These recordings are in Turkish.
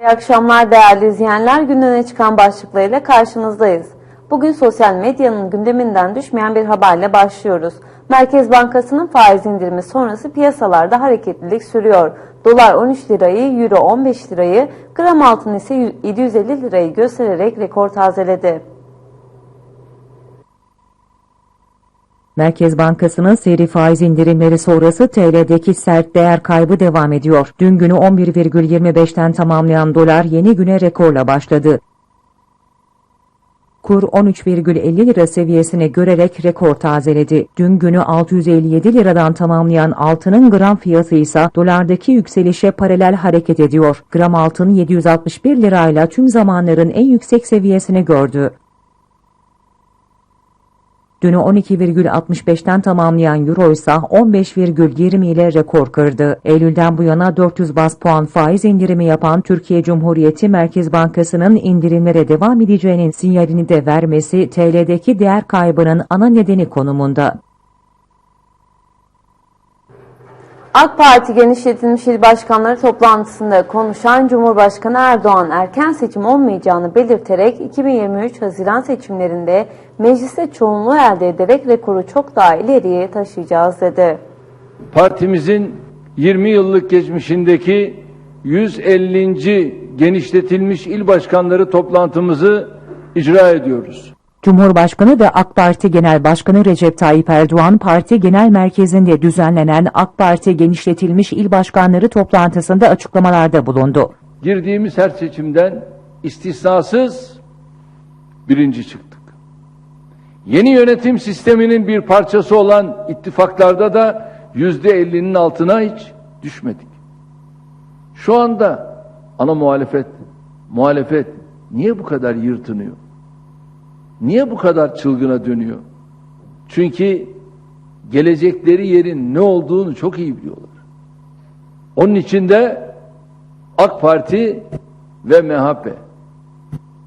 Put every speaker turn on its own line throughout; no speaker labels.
İyi akşamlar değerli izleyenler. Gündeme çıkan başlıklarıyla karşınızdayız. Bugün sosyal medyanın gündeminden düşmeyen bir haberle başlıyoruz. Merkez Bankası'nın faiz indirimi sonrası piyasalarda hareketlilik sürüyor. Dolar 13 lirayı, Euro 15 lirayı, gram altın ise 750 lirayı göstererek rekor tazeledi.
Merkez Bankası'nın seri faiz indirimleri sonrası TL'deki sert değer kaybı devam ediyor. Dün günü 11,25'ten tamamlayan dolar yeni güne rekorla başladı. Kur 13,50 lira seviyesine görerek rekor tazeledi. Dün günü 657 liradan tamamlayan altının gram fiyatı ise dolardaki yükselişe paralel hareket ediyor. Gram altın 761 lirayla tüm zamanların en yüksek seviyesini gördü. Dünü 12,65'ten tamamlayan Euro ise 15,20 ile rekor kırdı. Eylül'den bu yana 400 bas puan faiz indirimi yapan Türkiye Cumhuriyeti Merkez Bankası'nın indirimlere devam edeceğinin sinyalini de vermesi TL'deki değer kaybının ana nedeni konumunda.
AK Parti genişletilmiş il başkanları toplantısında konuşan Cumhurbaşkanı Erdoğan erken seçim olmayacağını belirterek 2023 Haziran seçimlerinde mecliste çoğunluğu elde ederek rekoru çok daha ileriye taşıyacağız dedi.
Partimizin 20 yıllık geçmişindeki 150. genişletilmiş il başkanları toplantımızı icra ediyoruz.
Cumhurbaşkanı ve AK Parti Genel Başkanı Recep Tayyip Erdoğan, parti genel merkezinde düzenlenen AK Parti genişletilmiş il başkanları toplantısında açıklamalarda bulundu.
Girdiğimiz her seçimden istisnasız birinci çıktık. Yeni yönetim sisteminin bir parçası olan ittifaklarda da yüzde ellinin altına hiç düşmedik. Şu anda ana muhalefet, muhalefet niye bu kadar yırtınıyor? Niye bu kadar çılgına dönüyor? Çünkü gelecekleri yerin ne olduğunu çok iyi biliyorlar. Onun için de AK Parti ve MHP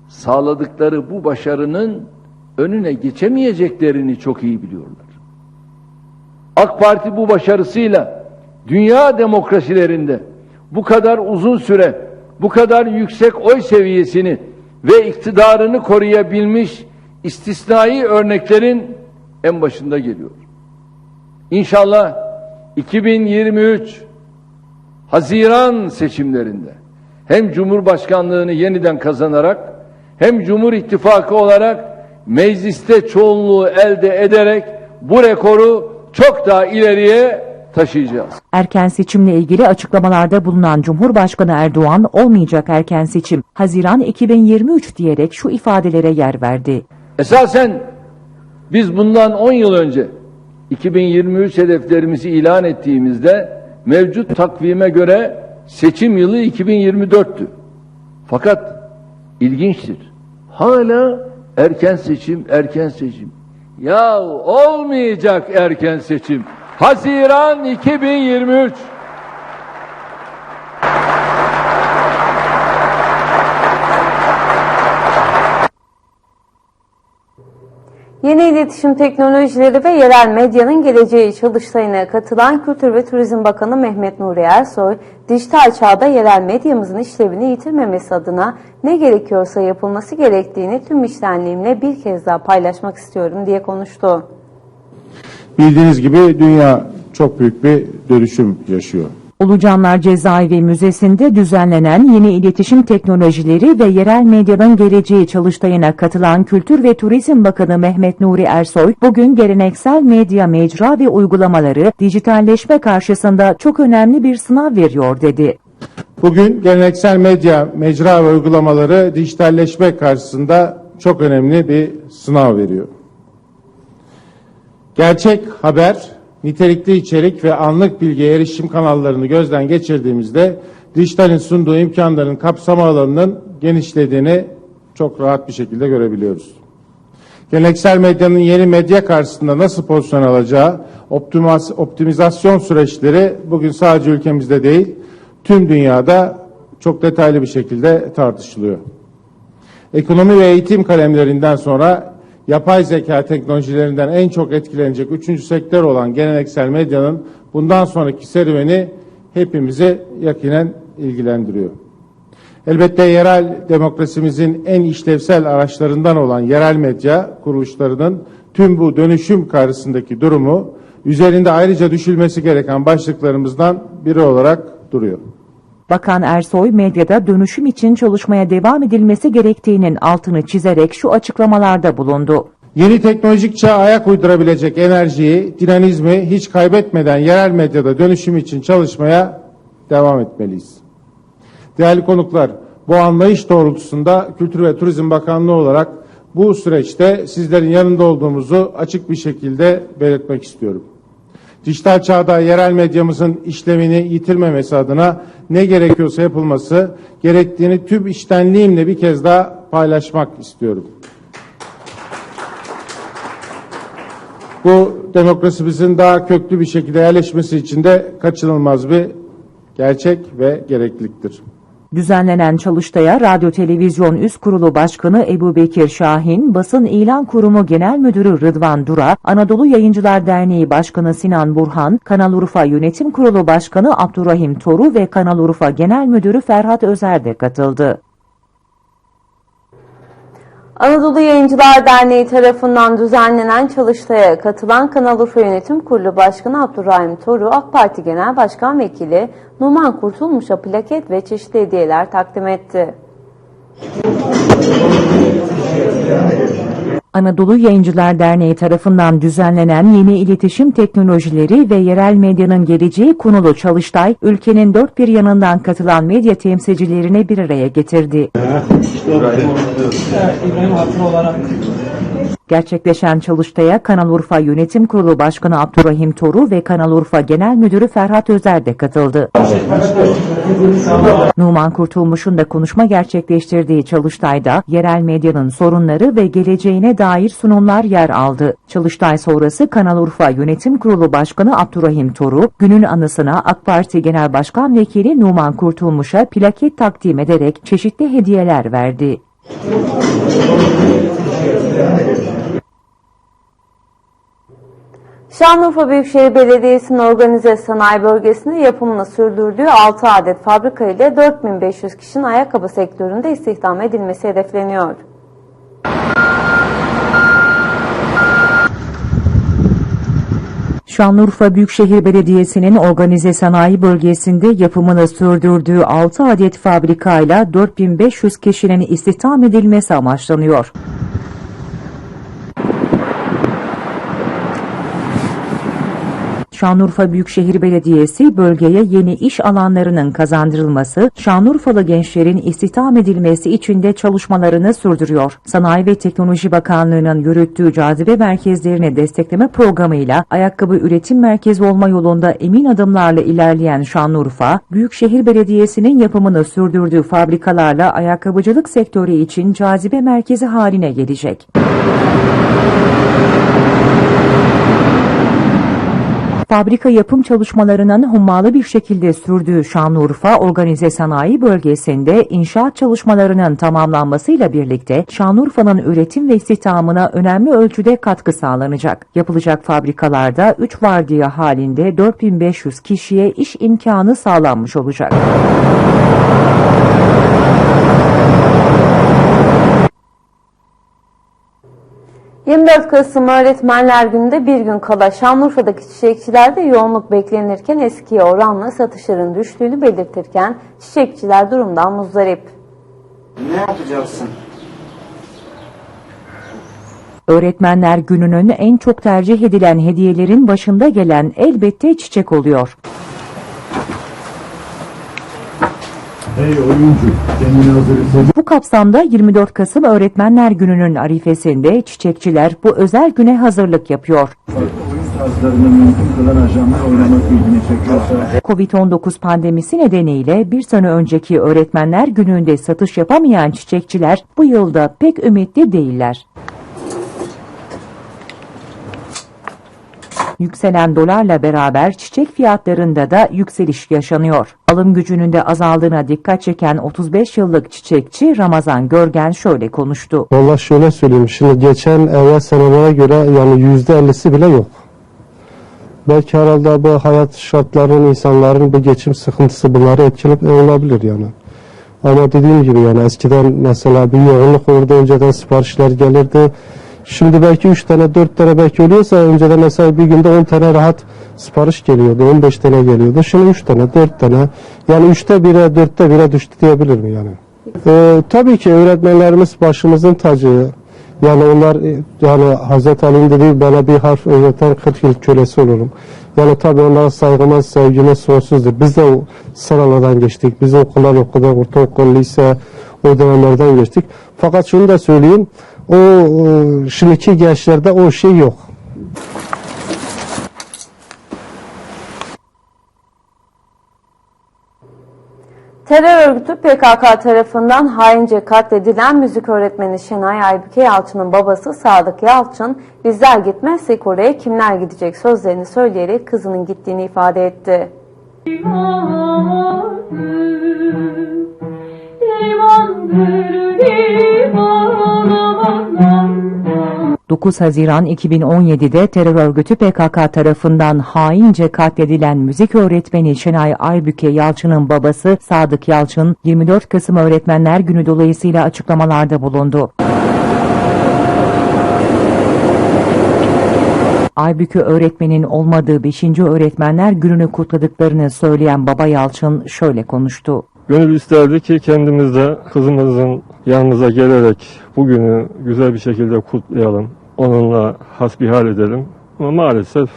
sağladıkları bu başarının önüne geçemeyeceklerini çok iyi biliyorlar. AK Parti bu başarısıyla dünya demokrasilerinde bu kadar uzun süre, bu kadar yüksek oy seviyesini ve iktidarını koruyabilmiş istisnai örneklerin en başında geliyor. İnşallah 2023 Haziran seçimlerinde hem Cumhurbaşkanlığını yeniden kazanarak hem Cumhur İttifakı olarak mecliste çoğunluğu elde ederek bu rekoru çok daha ileriye taşıyacağız.
Erken seçimle ilgili açıklamalarda bulunan Cumhurbaşkanı Erdoğan olmayacak erken seçim Haziran 2023 diyerek şu ifadelere yer verdi.
Esasen biz bundan 10 yıl önce 2023 hedeflerimizi ilan ettiğimizde mevcut takvime göre seçim yılı 2024'tü. Fakat ilginçtir. Hala erken seçim, erken seçim. Ya olmayacak erken seçim. Haziran 2023.
Yeni iletişim teknolojileri ve yerel medyanın geleceği çalıştayına katılan Kültür ve Turizm Bakanı Mehmet Nuri Ersoy, dijital çağda yerel medyamızın işlevini yitirmemesi adına ne gerekiyorsa yapılması gerektiğini tüm içtenliğimle bir kez daha paylaşmak istiyorum diye konuştu.
Bildiğiniz gibi dünya çok büyük bir dönüşüm yaşıyor.
Ulucanlar Cezaevi Müzesi'nde düzenlenen yeni iletişim teknolojileri ve yerel medyanın geleceği çalıştayına katılan Kültür ve Turizm Bakanı Mehmet Nuri Ersoy, bugün geleneksel medya mecra ve uygulamaları dijitalleşme karşısında çok önemli bir sınav veriyor dedi.
Bugün geleneksel medya, mecra ve uygulamaları dijitalleşme karşısında çok önemli bir sınav veriyor. Gerçek haber, nitelikli içerik ve anlık bilgiye erişim kanallarını gözden geçirdiğimizde dijitalin sunduğu imkanların kapsama alanının genişlediğini çok rahat bir şekilde görebiliyoruz. Geleneksel medyanın yeni medya karşısında nasıl pozisyon alacağı, optimizasyon süreçleri bugün sadece ülkemizde değil, tüm dünyada çok detaylı bir şekilde tartışılıyor. Ekonomi ve eğitim kalemlerinden sonra yapay zeka teknolojilerinden en çok etkilenecek üçüncü sektör olan geleneksel medyanın bundan sonraki serüveni hepimizi yakinen ilgilendiriyor. Elbette yerel demokrasimizin en işlevsel araçlarından olan yerel medya kuruluşlarının tüm bu dönüşüm karşısındaki durumu üzerinde ayrıca düşülmesi gereken başlıklarımızdan biri olarak duruyor.
Bakan Ersoy medyada dönüşüm için çalışmaya devam edilmesi gerektiğinin altını çizerek şu açıklamalarda bulundu.
Yeni teknolojik çağa ayak uydurabilecek enerjiyi, dinamizmi hiç kaybetmeden yerel medyada dönüşüm için çalışmaya devam etmeliyiz. Değerli konuklar, bu anlayış doğrultusunda Kültür ve Turizm Bakanlığı olarak bu süreçte sizlerin yanında olduğumuzu açık bir şekilde belirtmek istiyorum. Dijital çağda yerel medyamızın işlevini yitirmemesi adına ne gerekiyorsa yapılması gerektiğini tüm içtenliğimle bir kez daha paylaşmak istiyorum. Bu demokrasimizin daha köklü bir şekilde yerleşmesi için de kaçınılmaz bir gerçek ve gerekliliktir.
Düzenlenen çalıştaya Radyo Televizyon Üst Kurulu Başkanı Ebu Bekir Şahin, Basın İlan Kurumu Genel Müdürü Rıdvan Dura, Anadolu Yayıncılar Derneği Başkanı Sinan Burhan, Kanal Urfa Yönetim Kurulu Başkanı Abdurrahim Toru ve Kanal Urfa Genel Müdürü Ferhat Özer de katıldı.
Anadolu Yayıncılar Derneği tarafından düzenlenen çalıştaya katılan Kanal Urfa Yönetim Kurulu Başkanı Abdurrahim Toru, AK Parti Genel Başkan Vekili Numan Kurtulmuş'a plaket ve çeşitli hediyeler takdim etti.
Anadolu Yayıncılar Derneği tarafından düzenlenen yeni iletişim teknolojileri ve yerel medyanın geleceği konulu çalıştay, ülkenin dört bir yanından katılan medya temsilcilerini bir araya getirdi. Gerçekleşen çalıştaya Kanal Urfa Yönetim Kurulu Başkanı Abdurrahim Toru ve Kanal Urfa Genel Müdürü Ferhat Özer de katıldı. Numan Kurtulmuş'un da konuşma gerçekleştirdiği çalıştayda yerel medyanın sorunları ve geleceğine dair sunumlar yer aldı. Çalıştay sonrası Kanal Urfa Yönetim Kurulu Başkanı Abdurrahim Toru, günün anısına AK Parti Genel Başkan Vekili Numan Kurtulmuş'a plaket takdim ederek çeşitli hediyeler verdi.
Şanlıurfa Büyükşehir Belediyesi'nin organize sanayi bölgesinde yapımını sürdürdüğü 6 adet fabrika ile 4500 kişinin ayakkabı sektöründe istihdam edilmesi hedefleniyor.
Şanlıurfa Büyükşehir Belediyesi'nin organize sanayi bölgesinde yapımını sürdürdüğü 6 adet fabrikayla 4500 kişinin istihdam edilmesi amaçlanıyor. Şanlıurfa Büyükşehir Belediyesi bölgeye yeni iş alanlarının kazandırılması, Şanlıurfalı gençlerin istihdam edilmesi için de çalışmalarını sürdürüyor. Sanayi ve Teknoloji Bakanlığı'nın yürüttüğü cazibe merkezlerini destekleme programıyla ayakkabı üretim merkezi olma yolunda emin adımlarla ilerleyen Şanlıurfa, Büyükşehir Belediyesi'nin yapımını sürdürdüğü fabrikalarla ayakkabıcılık sektörü için cazibe merkezi haline gelecek. Fabrika yapım çalışmalarının hummalı bir şekilde sürdüğü Şanlıurfa Organize Sanayi Bölgesi'nde inşaat çalışmalarının tamamlanmasıyla birlikte Şanlıurfa'nın üretim ve istihdamına önemli ölçüde katkı sağlanacak. Yapılacak fabrikalarda 3 vardiya halinde 4500 kişiye iş imkanı sağlanmış olacak.
...24 Kasım Öğretmenler Günü'nde bir gün kala Şanlıurfa'daki çiçekçilerde yoğunluk beklenirken eskiye oranla satışların düştüğünü belirtirken çiçekçiler durumdan muzdarip.
Ne yapacaksın?
Öğretmenler Günü'nün en çok tercih edilen hediyelerin başında gelen elbette çiçek oluyor.
Hey oyuncu, kendini hazır
Bu kapsamda 24 Kasım Öğretmenler Günü'nün arifesinde çiçekçiler bu özel güne hazırlık yapıyor.
Oyun tarzlarını mümkün kılan ajanlar oynamak ilgini çekiyorsa
Covid-19 pandemisi nedeniyle bir sene önceki Öğretmenler Günü'nde satış yapamayan çiçekçiler bu yılda pek ümitli değiller. Yükselen dolarla beraber çiçek fiyatlarında da yükseliş yaşanıyor. Alım gücünün de azaldığına dikkat çeken 35 yıllık çiçekçi Ramazan Görgen şöyle konuştu.
Valla şöyle söyleyeyim. Şimdi geçen evvel senelere göre yani yüzde ellisi bile yok. Belki herhalde bu hayat şartlarının insanların bu geçim sıkıntısı bunları etkilep olabilir yani. Ama dediğim gibi yani eskiden mesela bir yoğunluk olurdu önceden siparişler gelirdi. Şimdi belki 3 tane 4 tane belki oluyorsa önceden mesela bir günde 10 tane rahat sipariş geliyordu 15 tane geliyordu. Şimdi 3 tane 4 tane yani 3'te 1'e 4'te 1'e düştü diyebilirim yani. Ee, tabii ki öğretmenlerimiz başımızın tacı. Yani onlar e, yani Hazreti Ali'nin dediği bana bir harf öğreten 40 yıl kölesi olurum. Yani tabii onlara saygımız, sevgimiz sonsuzdur. Biz de o sıralardan geçtik. Biz okullar okuduk, ortaokul, lise o dönemlerden geçtik. Fakat şunu da söyleyeyim. O e, şimdiki gençlerde o şey yok.
Terör örgütü PKK tarafından haince katledilen müzik öğretmeni Şenay Aybüke Yalçın'ın babası Sadık Yalçın, bizler gitmezsek oraya kimler gidecek sözlerini söyleyerek kızının gittiğini ifade etti.
Limandır liman aman aman
9 Haziran 2017'de terör örgütü PKK tarafından haince katledilen müzik öğretmeni Şenay Aybüke Yalçın'ın babası Sadık Yalçın, 24 Kasım Öğretmenler Günü dolayısıyla açıklamalarda bulundu. Aybüke öğretmenin olmadığı 5. Öğretmenler Günü'nü kutladıklarını söyleyen Baba Yalçın şöyle konuştu.
Gönül isterdi ki kendimiz de kızımızın yanımıza gelerek bugünü güzel bir şekilde kutlayalım. Onunla hasbihal edelim. Ama maalesef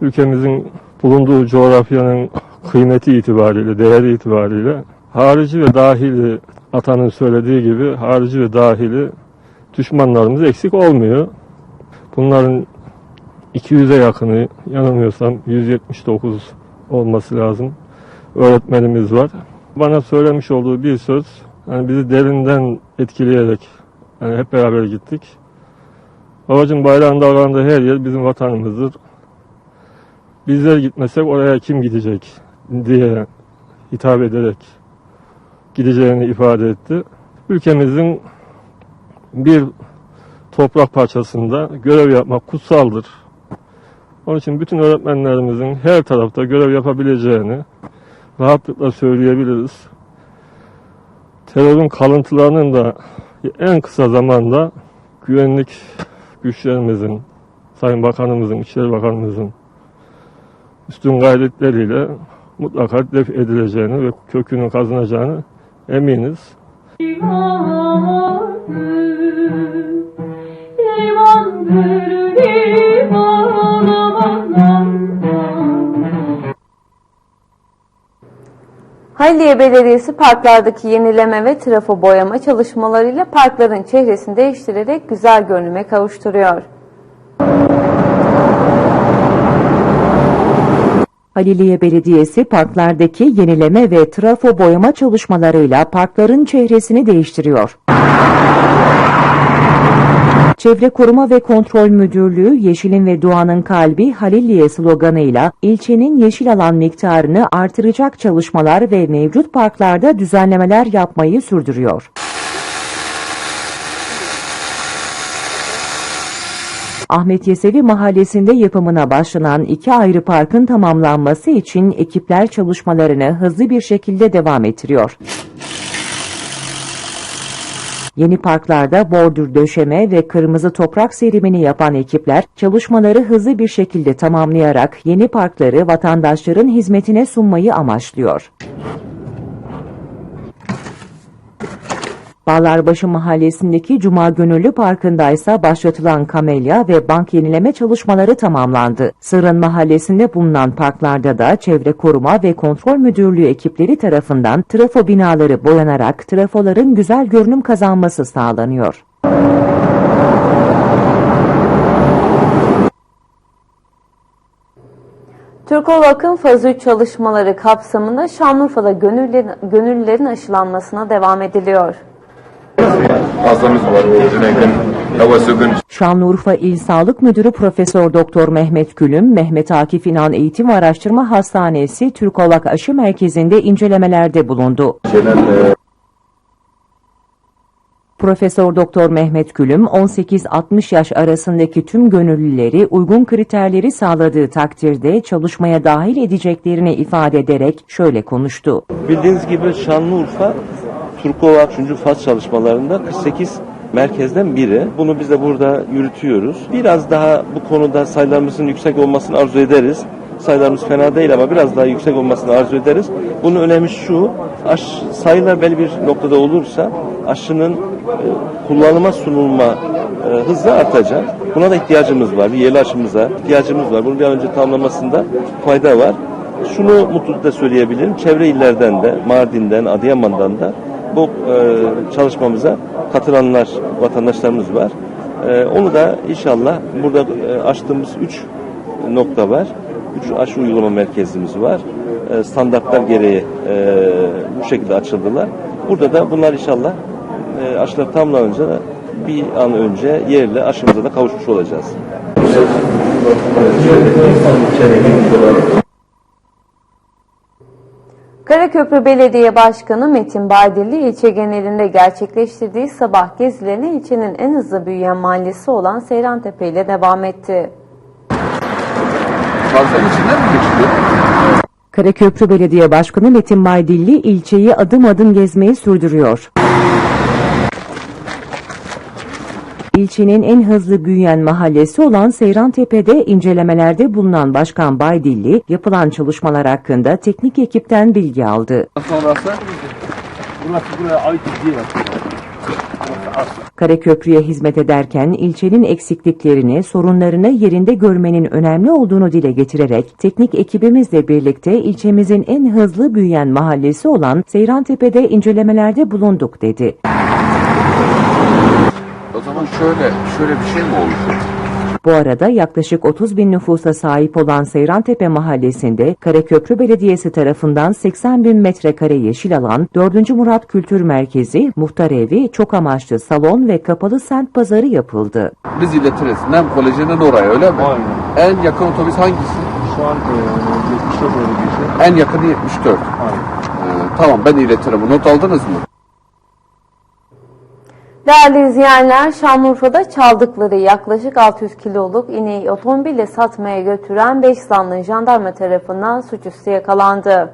ülkemizin bulunduğu coğrafyanın kıymeti itibariyle, değeri itibariyle harici ve dahili atanın söylediği gibi harici ve dahili düşmanlarımız eksik olmuyor. Bunların 200'e yakını yanılmıyorsam 179 olması lazım öğretmenimiz var. Bana söylemiş olduğu bir söz, yani bizi derinden etkileyerek yani hep beraber gittik. Babacım bayrağın davrandığı her yer bizim vatanımızdır. Bizler gitmesek oraya kim gidecek diye hitap ederek gideceğini ifade etti. Ülkemizin bir toprak parçasında görev yapmak kutsaldır. Onun için bütün öğretmenlerimizin her tarafta görev yapabileceğini rahatlıkla söyleyebiliriz. Terörün kalıntılarının da en kısa zamanda güvenlik güçlerimizin, Sayın Bakanımızın, İçişleri Bakanımızın üstün gayretleriyle mutlaka def edileceğini ve kökünün kazınacağını eminiz.
Limandır liman
Haliliye Belediyesi parklardaki yenileme ve trafo boyama çalışmalarıyla parkların çehresini değiştirerek güzel görünüme kavuşturuyor.
Haliliye Belediyesi parklardaki yenileme ve trafo boyama çalışmalarıyla parkların çehresini değiştiriyor. Çevre Koruma ve Kontrol Müdürlüğü Yeşilin ve Doğanın Kalbi Halilliye sloganıyla ilçenin yeşil alan miktarını artıracak çalışmalar ve mevcut parklarda düzenlemeler yapmayı sürdürüyor. Ahmet Yesevi Mahallesi'nde yapımına başlanan iki ayrı parkın tamamlanması için ekipler çalışmalarını hızlı bir şekilde devam ettiriyor. Yeni parklarda bordür döşeme ve kırmızı toprak serimini yapan ekipler çalışmaları hızlı bir şekilde tamamlayarak yeni parkları vatandaşların hizmetine sunmayı amaçlıyor. Bağlarbaşı Mahallesi'ndeki Cuma Gönüllü Parkı'ndaysa başlatılan kamelya ve bank yenileme çalışmaları tamamlandı. Sırrın Mahallesi'nde bulunan parklarda da Çevre Koruma ve Kontrol Müdürlüğü ekipleri tarafından trafo binaları boyanarak trafoların güzel görünüm kazanması sağlanıyor.
Türkovak'ın faz 3 çalışmaları kapsamında Şanlıurfa'da gönüllülerin, gönüllülerin aşılanmasına devam ediliyor.
Hastamız var.
Şanlıurfa İl Sağlık Müdürü Profesör Doktor Mehmet Külüm, Mehmet Akif İnan Eğitim ve Araştırma Hastanesi Türkovak Aşı Merkezi'nde incelemelerde bulundu.
e,
Profesör Doktor Mehmet Külüm 18-60 yaş arasındaki tüm gönüllüleri uygun kriterleri sağladığı takdirde çalışmaya dahil edeceklerini ifade ederek şöyle konuştu.
Bildiğiniz gibi Şanlıurfa Turkova 3. faz çalışmalarında 48 merkezden biri. Bunu biz de burada yürütüyoruz. Biraz daha bu konuda sayılarımızın yüksek olmasını arzu ederiz. Sayılarımız fena değil ama biraz daha yüksek olmasını arzu ederiz. Bunun önemi şu, aş, sayılar belli bir noktada olursa aşının e, kullanıma sunulma e, hızı artacak. Buna da ihtiyacımız var. Bir yerli aşımıza ihtiyacımız var. Bunu bir an önce tamamlamasında fayda var. Şunu mutlulukla söyleyebilirim. Çevre illerden de, Mardin'den, Adıyaman'dan da bu e, çalışmamıza katılanlar, vatandaşlarımız var. E, onu da inşallah burada e, açtığımız üç nokta var. Üç aşı uygulama merkezimiz var. E, standartlar gereği e, bu şekilde açıldılar. Burada da bunlar inşallah e, aşılar tamamlanınca da bir an önce yerle aşımıza da kavuşmuş olacağız.
Karaköprü Belediye Başkanı Metin Baydilli ilçe genelinde gerçekleştirdiği sabah gezilerine ilçenin en hızlı büyüyen mahallesi olan Seyrantepe ile devam etti.
Fazlanın içinden mi geçti?
Karaköprü Belediye Başkanı Metin Baydilli ilçeyi adım adım gezmeyi sürdürüyor. İlçenin en hızlı büyüyen mahallesi olan Seyrantepe'de incelemelerde bulunan Başkan Baydilli, yapılan çalışmalar hakkında teknik ekipten bilgi aldı.
Sonrası
Burası buraya ait değil.
Karaköprü'ye hizmet ederken ilçenin eksikliklerini, sorunlarını yerinde görmenin önemli olduğunu dile getirerek teknik ekibimizle birlikte ilçemizin en hızlı büyüyen mahallesi olan Seyrantepe'de incelemelerde bulunduk dedi.
O zaman şöyle, şöyle bir şey mi oldu?
Bu arada yaklaşık 30 bin nüfusa sahip olan Seyrantepe mahallesinde Karaköprü Belediyesi tarafından 80 bin metrekare yeşil alan, 4. Murat Kültür Merkezi, muhtar evi, çok amaçlı salon ve kapalı semt pazarı yapıldı.
Biz iletiriz. Nem Koleji'nden oraya öyle mi? En yakın otobüs hangisi?
Şu an e, 70'e doğru geçiyor.
En yakını 74. Ee, tamam ben iletirim. Not aldınız mı?
Değerli izleyenler, Şanlıurfa'da çaldıkları yaklaşık 600 kiloluk ineği otomobille satmaya götüren 5 zanlı jandarma tarafından suçüstü yakalandı.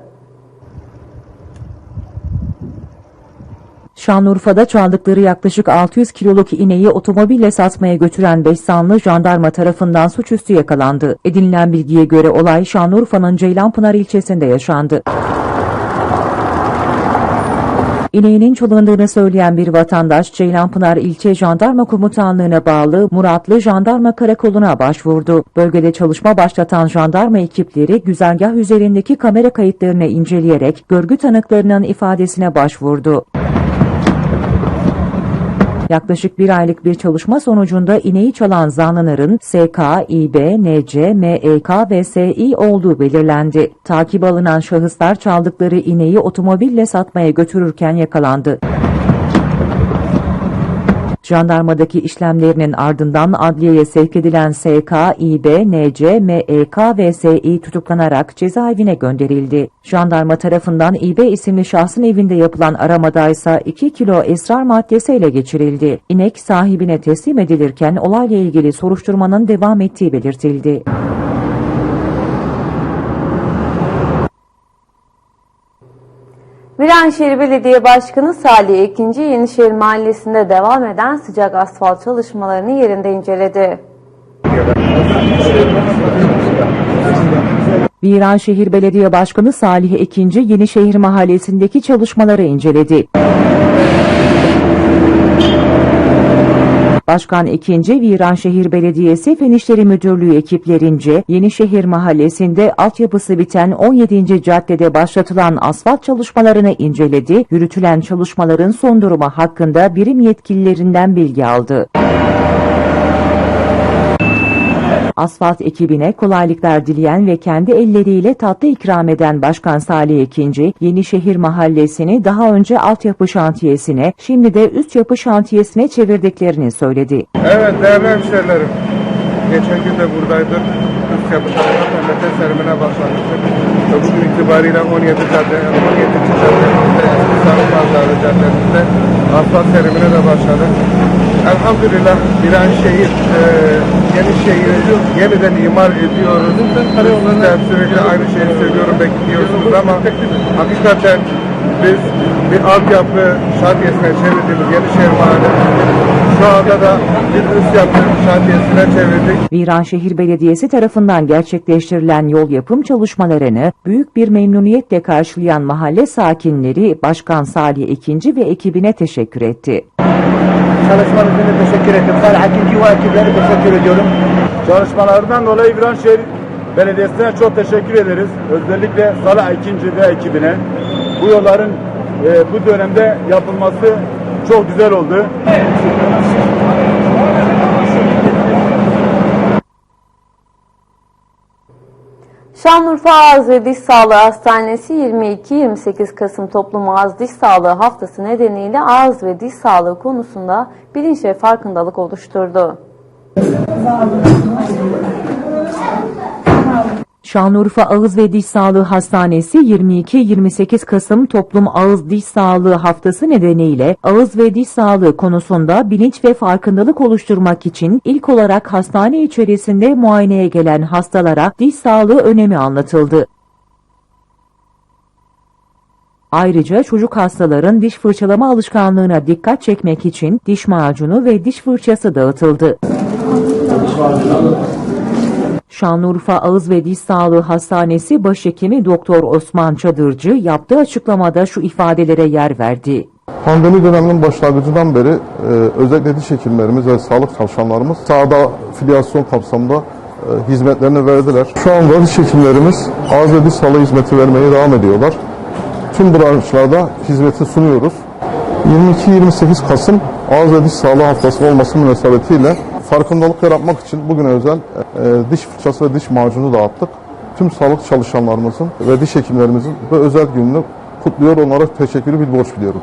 Şanlıurfa'da çaldıkları yaklaşık 600 kiloluk ineği otomobille satmaya götüren 5 zanlı jandarma tarafından suçüstü yakalandı. Edinilen bilgiye göre olay Şanlıurfa'nın Ceylanpınar ilçesinde yaşandı. İneğinin çalındığını söyleyen bir vatandaş Ceylanpınar İlçe Jandarma Komutanlığı'na bağlı Muratlı Jandarma Karakolu'na başvurdu. Bölgede çalışma başlatan jandarma ekipleri güzergah üzerindeki kamera kayıtlarını inceleyerek görgü tanıklarının ifadesine başvurdu. Yaklaşık bir aylık bir çalışma sonucunda ineği çalan zanlıların SK, İB, NC, MEK ve Sİ olduğu belirlendi. Takip alınan şahıslar çaldıkları ineği otomobille satmaya götürürken yakalandı. Jandarmadaki işlemlerinin ardından adliyeye sevk edilen SK, İB, NC, MEK ve Sİ tutuklanarak cezaevine gönderildi. Jandarma tarafından İB isimli şahsın evinde yapılan aramada ise 2 kilo esrar maddesi ele geçirildi. İnek sahibine teslim edilirken olayla ilgili soruşturmanın devam ettiği belirtildi.
Viranşehir Belediye Başkanı Salih Ekinci Yenişehir Mahallesi'nde devam eden sıcak asfalt çalışmalarını yerinde inceledi.
Viranşehir Belediye Başkanı Salih Ekinci Yenişehir Mahallesi'ndeki çalışmaları inceledi. Başkan Ekinci, Viranşehir Belediyesi Fen Müdürlüğü ekiplerince Yenişehir Mahallesi'nde altyapısı biten 17. caddede başlatılan asfalt çalışmalarını inceledi, yürütülen çalışmaların son durumu hakkında birim yetkililerinden bilgi aldı. Asfalt ekibine kolaylıklar dileyen ve kendi elleriyle tatlı ikram eden Başkan Salih Ekinci, Yenişehir Mahallesi'ni daha önce altyapı şantiyesine, şimdi de üst yapı şantiyesine çevirdiklerini söyledi.
Evet değerli hemşehrilerim. Geçen gün de buradaydık. Üst yapı serimine başlamıştık. Ve bugün itibariyle 17 cadde, 17. caddemizde, Sarı Pazarı caddemizde asfalt serimine de başladık. Elhamdülillah Viranşehir, e, yeni şehri yeniden imar ediyoruz. Siz de sürekli aynı şeyi söylüyorum belki diyorsunuz ama hakikaten
biz bir altyapı şantiyesine çevirdiğimiz Yenişehir Mahallesi'nin şu anda da bir üst yapı şantiyesine çevirdik.
Viranşehir Belediyesi tarafından gerçekleştirilen yol yapım çalışmalarını büyük bir memnuniyetle karşılayan mahalle sakinleri Başkan Salih Ekinci ve ekibine teşekkür etti.
Çalışmanız için teşekkür ettim. Salih Hakinci ve ekiplerine teşekkür ediyorum. Çalışmalarından dolayı Viranşehir Belediyesi'ne çok teşekkür ederiz. Özellikle Salih Ekinci ve ekibine. Bu yolların e, bu dönemde yapılması çok güzel oldu.
Şanlıurfa Ağız ve Diş Sağlığı Hastanesi 22-28 Kasım Toplum Ağız Diş Sağlığı Haftası nedeniyle ağız ve diş sağlığı konusunda bilinç ve farkındalık oluşturdu.
Şanlıurfa Ağız ve Diş Sağlığı Hastanesi 22-28 Kasım Toplum Ağız Diş Sağlığı Haftası nedeniyle ağız ve diş sağlığı konusunda bilinç ve farkındalık oluşturmak için ilk olarak hastane içerisinde muayeneye gelen hastalara diş sağlığı önemi anlatıldı. Ayrıca çocuk hastaların diş fırçalama alışkanlığına dikkat çekmek için diş macunu ve diş fırçası dağıtıldı. Şanlıurfa Ağız ve Diş Sağlığı Hastanesi Başhekimi Doktor Osman Çadırcı yaptığı açıklamada şu ifadelere yer verdi.
Pandemi döneminin başlangıcından beri e, özellikle diş hekimlerimiz ve sağlık çalışanlarımız sahada filyasyon kapsamında e, hizmetlerini verdiler. Şu anda diş hekimlerimiz ağız ve diş sağlığı hizmeti vermeye devam ediyorlar. Tüm branşlarda hizmeti sunuyoruz. 22-28 Kasım Ağız ve Diş Sağlığı Haftası olması münasebetiyle farkındalık yaratmak için bugüne özel e, diş fırçası ve diş macunu dağıttık. Tüm sağlık çalışanlarımızın ve diş hekimlerimizin bu özel gününü kutluyor, onlara teşekkürü bir borç biliyorum.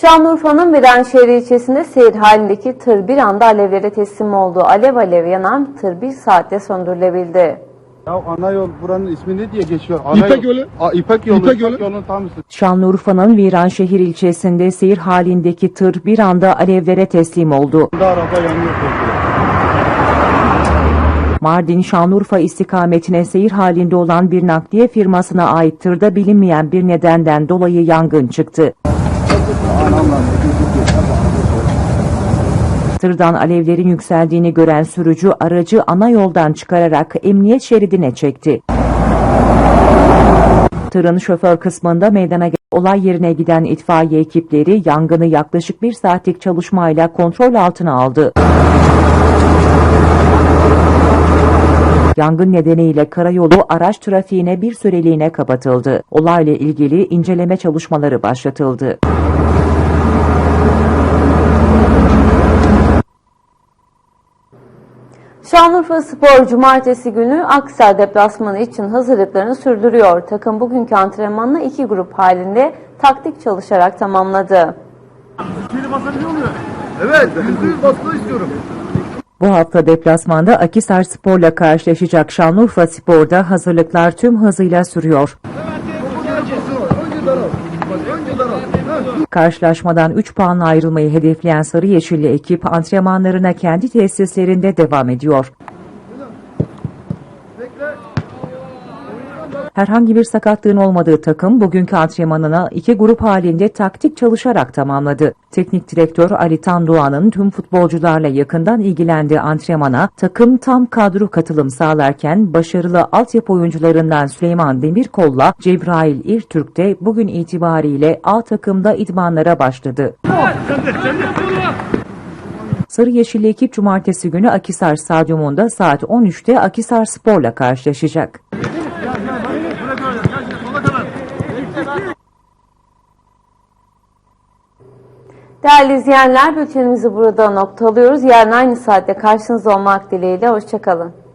Şanlıurfa'nın Viranşehir ilçesinde seyir halindeki tır bir anda alevlere teslim oldu. Alev alev yanan tır bir saatte söndürülebildi.
Ya ana yol buranın ismi ne diye geçiyor?
İpek yolu.
Aa, İpek yolu.
İpek yolu.
yolun tam üstü.
Şanlıurfa'nın Viranşehir ilçesinde seyir halindeki tır bir anda alevlere teslim oldu.
Araba yanıyor.
Mardin Şanlıurfa istikametine seyir halinde olan bir nakliye firmasına ait tırda bilinmeyen bir nedenden dolayı yangın çıktı. Tırdan alevlerin yükseldiğini gören sürücü aracı ana yoldan çıkararak emniyet şeridine çekti. Tırın şoför kısmında meydana gelen olay yerine giden itfaiye ekipleri yangını yaklaşık bir saatlik çalışmayla kontrol altına aldı. Yangın nedeniyle karayolu araç trafiğine bir süreliğine kapatıldı. Olayla ilgili inceleme çalışmaları başlatıldı.
Şanlıurfa Spor Cumartesi günü Aksel deplasmanı için hazırlıklarını sürdürüyor. Takım bugünkü antrenmanla iki grup halinde taktik çalışarak tamamladı.
Evet, basma istiyorum.
Bu hafta deplasmanda Akisar Spor'la karşılaşacak Şanlıurfa Spor'da hazırlıklar tüm hızıyla sürüyor. Karşılaşmadan 3 puanla ayrılmayı hedefleyen Sarı Yeşilli ekip antrenmanlarına kendi tesislerinde devam ediyor. Herhangi bir sakatlığın olmadığı takım bugünkü antrenmanına iki grup halinde taktik çalışarak tamamladı. Teknik direktör Ali Tandoğan'ın tüm futbolcularla yakından ilgilendiği antrenmana takım tam kadro katılım sağlarken başarılı altyapı oyuncularından Süleyman Demirkol'la Cebrail İrtürk de bugün itibariyle A takımda idmanlara başladı. Sarı Yeşilli ekip cumartesi günü Akisar Stadyumunda saat 13'te Akisar Spor'la karşılaşacak.
Değerli izleyenler bültenimizi burada noktalıyoruz. Yarın aynı saatte karşınızda olmak dileğiyle. Hoşçakalın.